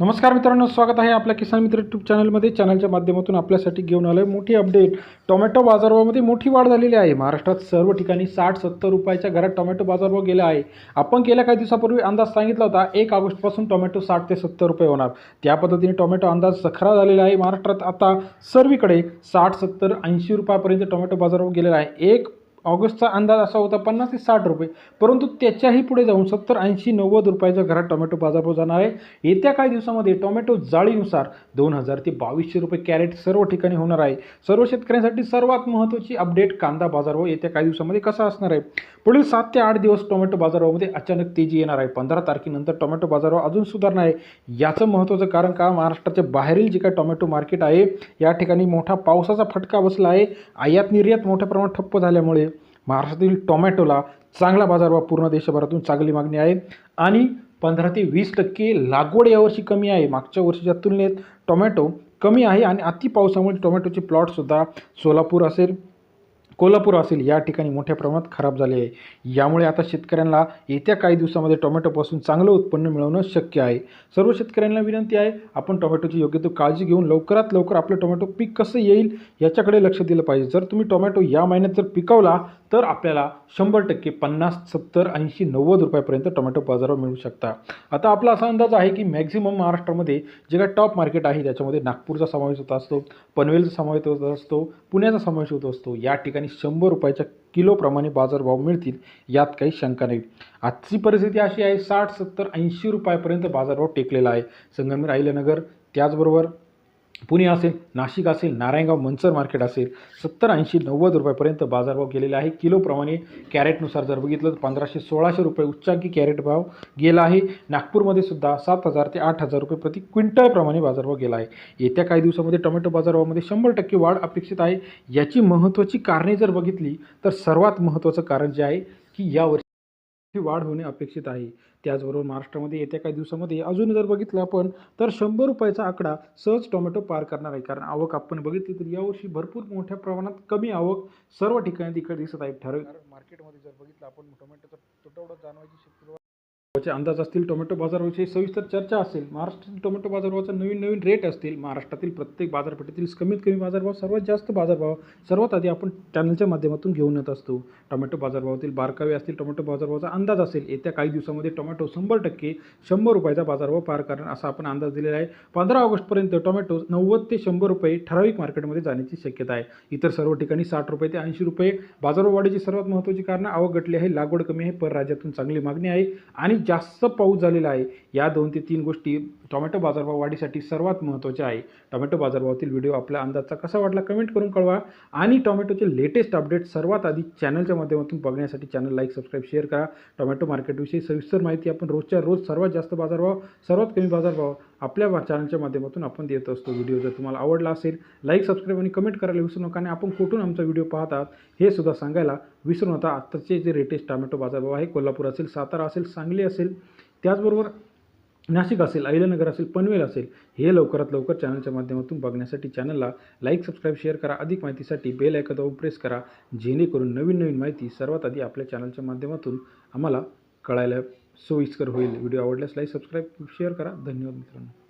नमस्कार मित्रांनो स्वागत आहे आपल्या किसान मित्र यूट्यूब चॅनलमध्ये. चॅनलच्या माध्यमातून आपल्यासाठी घेऊन आलं आहे मोठी अपडेट टोमॅटो बाजारभावामध्ये मोठी वाढ झालेली आहे. महाराष्ट्रात सर्व ठिकाणी साठ सत्तर रुपयाच्या घरात टोमॅटो बाजारभाव गेला आहे. आपण गेल्या काही दिवसापूर्वी अंदाज सांगितला होता एक ऑगस्टपासून टोमॅटो साठ ते सत्तर रुपये होणार. त्या पद्धतीने टोमॅटो अंदाज खरा झालेला आहे. महाराष्ट्रात आता सर्वीकडे साठ सत्तर ऐंशी रुपयापर्यंत टोमॅटो बाजारभाव गेलेला आहे. एक ऑगस्टचा अंदाज असा होता पन्नास ते साठ रुपये. परंतु त्याच्याही पुढे जाऊन सत्तर ऐंशी नव्वद रुपयाच्या घरात टोमॅटो बाजारभाव जाणार आहे. येत्या काही दिवसामध्ये टोमॅटो जाळीनुसार दोन हजार ते बावीसशे रुपये कॅरेट सर्व ठिकाणी होणार आहे. सर्व शेतकऱ्यांसाठी सर्वात महत्त्वाची अपडेट कांदा बाजारभाव येत्या काही दिवसामध्ये कसा असणार आहे? पुढील सात ते आठ दिवस टोमॅटो बाजारभावामध्ये अचानक तेजी येणार आहे. पंधरा तारखेनंतर टोमॅटो बाजारभाव अजून सुधारणार आहे. याचं महत्त्वाचं कारण का? महाराष्ट्राच्या बाहेरील जे काय टोमॅटो मार्केट आहे या ठिकाणी मोठा पावसाचा फटका बसला आहे. आयात निर्यात मोठ्या प्रमाणात ठप्प झाल्यामुळे. महाराष्ट्रातील टोमॅटोला चांगला बाजारभाव पूर्ण देशभरातून चांगली मागणी आहे. आणि पंधरा ते वीस टक्के लागवड यावर्षी कमी आहे. मागच्या वर्षीच्या तुलनेत टोमॅटो कमी आहे आणि अति पावसामुळे टोमॅटोचे प्लॉटसुद्धा सोलापूर असेल. कोल्हापूर असेल या ठिकाणी मोठ्या प्रमाणात खराब झाले आहे. यामुळे आता शेतकऱ्यांना येत्या काही दिवसामध्ये टोमॅटोपासून चांगलं उत्पन्न मिळवणं शक्य आहे. सर्व शेतकऱ्यांना विनंती आहे आपण टोमॅटोची योग्य तो काळजी घेऊन लवकरात लवकर आपलं टोमॅटो पीक कसं येईल याच्याकडे लक्ष दिलं पाहिजे. जर तुम्ही टोमॅटो या महिन्यात जर पिकवला तर आपल्याला शंभर टक्के पन्नास सत्तर ऐंशी नव्वद रुपयापर्यंत टोमॅटो बाजारावर मिळू शकता. आता आपला असा अंदाज आहे की मॅक्झिमम महाराष्ट्रामध्ये जे काय टॉप मार्केट आहे त्याच्यामध्ये नागपूरचा समावेश होत असतो पनवेलचा समावेश होत असतो पुण्याचा समावेश होत असतो. या ठिकाणी शंभर रुपयाच्या किलोप्रमाणे बाजारभाव मिळतील यात काही शंका नाही. आजची परिस्थिती अशी आहे साठ सत्तर ऐंशी रुपयापर्यंत बाजारभाव टेकलेला आहे. संगमनेर अहिल्यानगर त्याचबरोबर पुणे असेल नाशिक असेल नारायणगाव मनसर मार्केट असेल सत्तर ऐंशी नव्वद रुपयापर्यंत बाजारभाव गेलेला आहे. किलोप्रमाणे कॅरेटनुसार जर बघितलं तर पंधराशे सोळाशे रुपये उच्चांकी कॅरेट भाव गेला आहे. नागपूरमध्ये सुद्धा सात हजार ते आठ हजार रुपये प्रति क्विंटलप्रमाणे बाजारभाव गेला आहे. येत्या काही दिवसामध्ये टोमॅटो बाजारभावामध्ये शंभर टक्के वाढ अपेक्षित आहे. याची महत्त्वाची कारणे जर बघितली तर सर्वात महत्त्वाचं कारण जे आहे की यावर्षी ही वाढ होणे अपेक्षित आहे. त्याचबरोबर महाराष्ट्रामध्ये येत्या काही दिवसामध्ये अजून जर बघितलं आपण तर शंभर रुपयाचा आकडा सहज टोमॅटो पार करणार आहे. कारण आवक आपण बघितली तर यावर्षी भरपूर मोठ्या प्रमाणात कमी आवक सर्व ठिकाणी तिकडे दिसत आहे. ठरव मार्केटमध्ये जर बघितलं आपण टोमॅटोचा तुटवडा जाणवायची शक्यता चे अंदाज असतील टोमॅटो बाजाराविषयी सविस्तर चर्चा असेल महाराष्ट्रातील टोमॅटो बाजारभावाचा नवीन नवीन रेट असतील महाराष्ट्रातील प्रत्येक बाजारपेठेतील कमीत कमी बाजारभाव सर्वात जास्त बाजारभाव सर्वात आधी आपण चॅनलच्या माध्यमातून घेऊन येत असतो. टोमॅटो बाजारभावातील बारकावे असतील टोमॅटो बाजारभावाचा अंदाज असेल येत्या काही दिवसामध्ये टोमॅटो शंभर टक्के शंभर रुपयाचा बाजारभाव पार करणार असा आपण अंदाज दिलेला आहे. पंधरा ऑगस्टपर्यंत टोमॅटो नव्वद ते शंभर रुपये ठराविक मार्केटमध्ये जाण्याची शक्यता आहे. इतर सर्व ठिकाणी साठ रुपये ते ऐंशी रुपये बाजारभाव वाढीची सर्वात महत्त्वाची कारणं आवक घटली आहे लागवड कमी आहे परराज्यातून चांगली मागणी आहे आणि जास्त पाऊस झालेला आहे. या दोन ते तीन गोष्टी टोमॅटो बाजारभाव वाढीसाठी सर्वात महत्त्वाचे आहे. टोमॅटो बाजारभावातील व्हिडिओ आपल्या अंदाजचा कसा वाटला कमेंट करून कळवा आणि टोमॅटोचे लेटेस्ट अपडेट सर्वात आधी चॅनलच्या माध्यमातून बघण्यासाठी चॅनल लाईक सबस्क्राईब शेअर करा. टोमॅटो मार्केटविषयी सविस्तर माहिती आपण रोजच्या रोज सर्वात जास्त बाजारभाव सर्वात कमी बाजारभाव आपल्या चॅनलच्या माध्यमातून आपण देत असतो. व्हिडिओ जर तुम्हाला आवडला असेल लाईक सबस्क्राईब आणि कमेंट करायला विसरू नका आणि आपण कुठून आमचा व्हिडिओ पाहतात हे सुद्धा सांगायला विसरू नका. आत्ताचे जे लेटेस्ट टोमॅटो बाजारभाव आहे कोल्हापूर असेल सातारा असेल सांगली असेल त्याचबरोबर नाशिक असेल अहिल्यानगर असेल पनवेल असेल हे लवकरात लवकर चॅनलच्या माध्यमातून बघण्यासाठी चॅनलला लाईक सबस्क्राईब शेअर करा. अधिक माहितीसाठी बेल ऐकत प्रेस करा. जेणेकरून नवीन नवीन माहिती सर्वात आधी आपल्या चॅनलच्या माध्यमातून आम्हाला कळायला सोयीस्कर होईल. व्हिडिओ आवडल्यास लाईक सबस्क्राईब शेअर करा. धन्यवाद मित्रांनो.